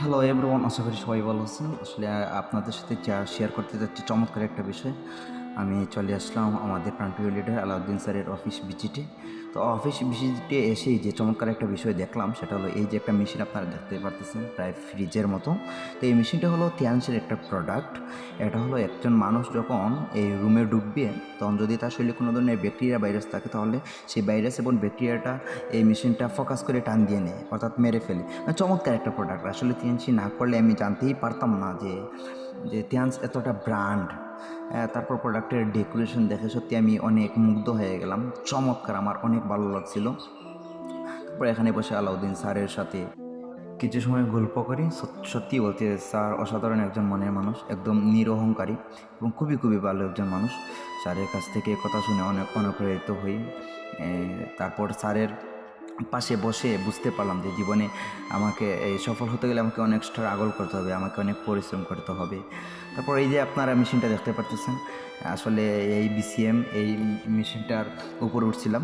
Hello everyone আশা করি সবাই ভালো আছেন। আসলে আপনাদের সাথে যা শেয়ার করতে যাচ্ছি চমৎকার একটা বিষয়। আমি চলে আসলাম আমাদের প্রান্তীয় লিডার আলাউদ্দিন স্যারের অফিস ভিজিটে তো অফিস ভিজিটে এসেই যে চমৎকার একটা বিষয় দেখলাম, সেটা হলো এই যে একটা মেশিন আপনারা দেখতে পারতেছেন, প্রায় ফ্রিজের মতো। তো এই মেশিনটা হলো তিয়াংশের একটা প্রোডাক্ট এটা হলো একজন মানুষ যখন এই রুমে ঢুকবে, তখন যদি তার শরীরে কোনো ধরনের ব্যাকটেরিয়া ভাইরাস থাকে, তাহলে সেই ভাইরাস এবং ব্যাকটেরিয়াটা এই মেশিনটা ফোকাস করে টান দিয়ে নেয়, অর্থাৎ মেরে ফেলে। মানে চমৎকার একটা প্রোডাক্ট আসলে তিয়াংশি না করলে আমি জানতেই পারতাম না যে যে তিয়াংশ এতটা ব্র্যান্ড তারপর প্রোডাক্টের ডেকোরেশন দেখে সত্যি আমি অনেক মুগ্ধ হয়ে গেলাম। চমৎকার, আমার অনেক ভালো লাগছিল। তারপর এখানে বসে আলাউদ্দিন স্যারের সাথে কিছু সময় গল্প করি। সত্যি বলতে স্যার অসাধারণ একজন মনের মানুষ, একদম নিরহংকারী এবং খুবই খুবই ভালো একজন মানুষ। স্যারের কাছ থেকে কথা শুনে অনেক অনুপ্রেরিত হই। তারপর স্যারের পাশে বসে বুঝতে পারলাম যে জীবনে আমাকে এই সফল হতে গেলে আমাকে অনেক স্ট্রাগল করতে হবে, আমাকে অনেক পরিশ্রম করতে হবে। তারপর এই যে আপনারা মেশিনটা দেখতে পারতেছেন, আসলে এই বিসিএম এই মেশিনটার উপর উঠছিলাম।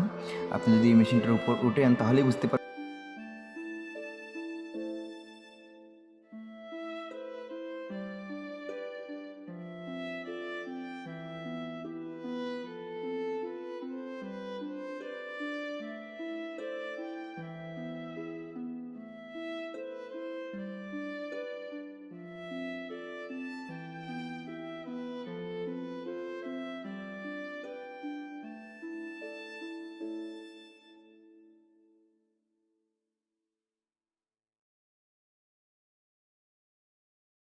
আপনি যদি এই মেশিনটার উপর উঠেন তাহলেই বুঝতে পার